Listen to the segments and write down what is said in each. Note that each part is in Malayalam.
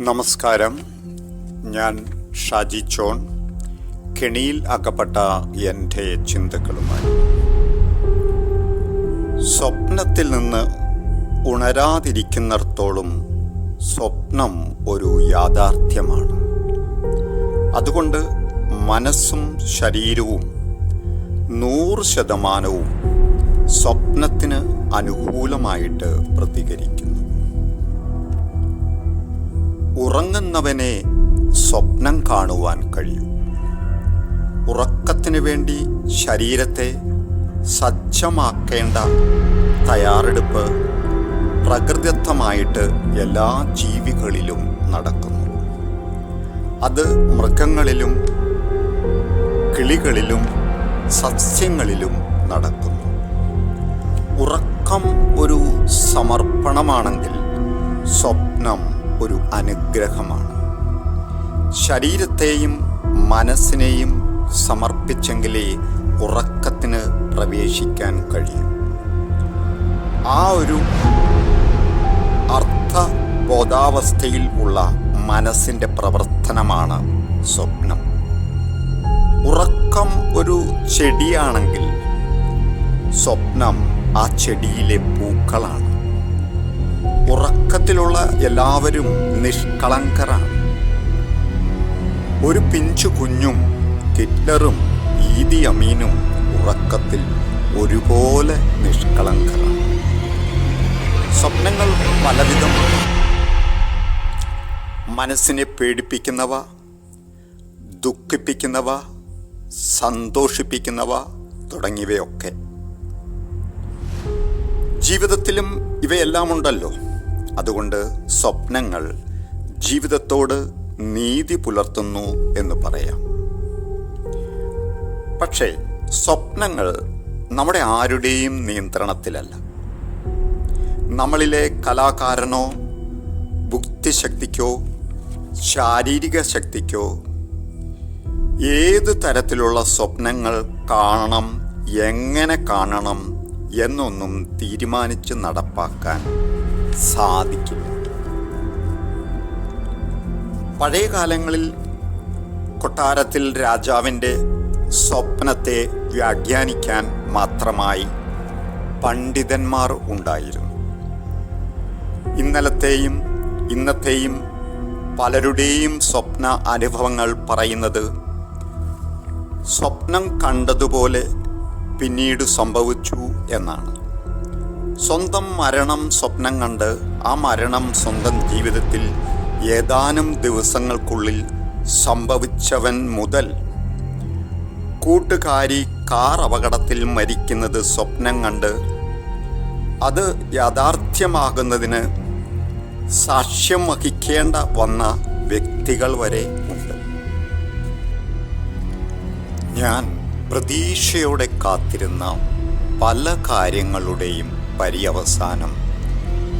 നമസ്കാരം. ഞാൻ ഷാജി ചോൺ. കെണിയിൽ അകപ്പെട്ട എന്റെ ചിന്തകളുമായി. സ്വപ്നത്തിൽ നിന്ന് ഉണരാതിരിക്കുന്നിടത്തോളം സ്വപ്നം ഒരു യാഥാർത്ഥ്യമാണ്. അതുകൊണ്ട് മനസ്സും ശരീരവും നൂറ് ശതമാനവും സ്വപ്നത്തിന് അനുകൂലമായിട്ട് പ്രതികരിക്കുന്നു. ഉറങ്ങുന്നവനെ സ്വപ്നം കാണുവാൻ കഴിയും. ഉറക്കത്തിന് വേണ്ടി ശരീരത്തെ സജ്ജമാക്കേണ്ട തയ്യാറെടുപ്പ് പ്രകൃതിദത്തമായിട്ട് എല്ലാ ജീവികളിലും നടക്കുന്നു. അത് മൃഗങ്ങളിലും കിളികളിലും സസ്യങ്ങളിലും നടക്കുന്നു. ഉറക്കം ഒരു സമർപ്പണമാണെങ്കിൽ സ്വപ്നം ഒരു അനുഗ്രഹമാണ്. ശരീരത്തെയും മനസ്സിനെയും സമർപ്പിച്ചെങ്കിലേ ഉറക്കത്തിന് പ്രവേശിക്കാൻ കഴിയും. ആ ഒരു അർത്ഥ ബോധാവസ്ഥയിൽ ഉള്ള മനസ്സിന്റെ പ്രവർത്തനമാണ് സ്വപ്നം. ഉറക്കം ഒരു ചെടിയാണെങ്കിൽ സ്വപ്നം ആ ചെടിയിലെ പൂക്കളാണ്. ഉറക്കത്തിലുള്ള എല്ലാവരും നിഷ്കളങ്കരാണ്. ഒരു പിഞ്ചു കുഞ്ഞും ഹിറ്റ്ലറും ഈദി അമീനും ഉറക്കത്തിൽ ഒരുപോലെ നിഷ്കളങ്കരാണ്. സ്വപ്നങ്ങൾ പലവിധം മനസ്സിനെ പേടിപ്പിക്കുന്നവ ദുഃഖിപ്പിക്കുന്നവ സന്തോഷിപ്പിക്കുന്നവ തുടങ്ങിയവയൊക്കെ. ജീവിതത്തിലും ഇവയെല്ലാം ഉണ്ടല്ലോ. അതുകൊണ്ട് സ്വപ്നങ്ങൾ ജീവിതത്തോട് നീതി പുലർത്തുന്നു എന്ന് പറയാം. പക്ഷേ സ്വപ്നങ്ങൾ നമ്മുടെ ആരുടെയും നിയന്ത്രണത്തിലല്ല. നമ്മളിലെ കലാകാരനോ ബുക്തിശക്തിക്കോ ശാരീരിക ശക്തിക്കോ ഏത് തരത്തിലുള്ള സ്വപ്നങ്ങൾ കാണണം എങ്ങനെ കാണണം എന്നൊന്നും തീരുമാനിച്ച് നടപ്പാക്കാൻ സാധിക്കില്ല പഴയ കാലങ്ങളിൽ കൊട്ടാരത്തിൽ രാജാവിന്റെ സ്വപ്നത്തെ വ്യാഖ്യാനിക്കാൻ മാത്രമായി പണ്ഡിതന്മാർ ഉണ്ടായിരുന്നു. ഇന്നലത്തെയും ഇന്നത്തെയും പലരുടെയും സ്വപ്ന അനുഭവങ്ങൾ പറയുന്നത് സ്വപ്നം കണ്ടതുപോലെ പിന്നീട് സംഭവിച്ചു എന്നാണ്. സ്വന്തം മരണം സ്വപ്നം കണ്ട് ആ മരണം സ്വന്തം ജീവിതത്തിൽ ഏതാനും ദിവസങ്ങൾക്കുള്ളിൽ സംഭവിച്ചവൻ മുതൽ കൂട്ടുകാരി കാർ അപകടത്തിൽ മരിക്കുന്നത് സ്വപ്നം കണ്ട് അത് യാഥാർത്ഥ്യമാകുന്നതിന് സാക്ഷ്യം വഹിക്കേണ്ട വന്ന വ്യക്തികൾ വരെ ഉണ്ട്. ഞാൻ പ്രതീക്ഷയോടെ കാത്തിരുന്ന പല കാര്യങ്ങളുടെയും പര്യവസാനം.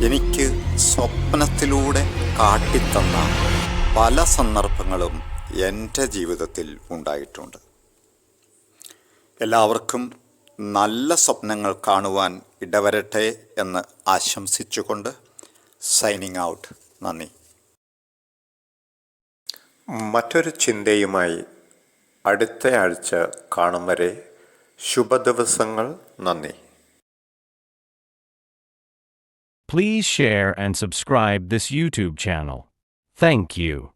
എനിക്ക് സ്വപ്നത്തിലൂടെ കാട്ടിത്തന്ന പല സന്ദർഭങ്ങളും എന്റെ ജീവിതത്തിൽ ഉണ്ടായിട്ടുണ്ട്. എല്ലാവർക്കും നല്ല സ്വപ്നങ്ങൾ കാണുവാൻ ഇടവരട്ടെ എന്ന് ആശംസിച്ചുകൊണ്ട് സൈനിങ് ഔട്ട്. നന്ദി. മറ്റൊരു ചിന്തയുമായി അടുത്ത ആഴ്ച കാണും വരെ ശുഭദിവസങ്ങൾ. നന്ദി. Please share and subscribe this YouTube channel. Thank you.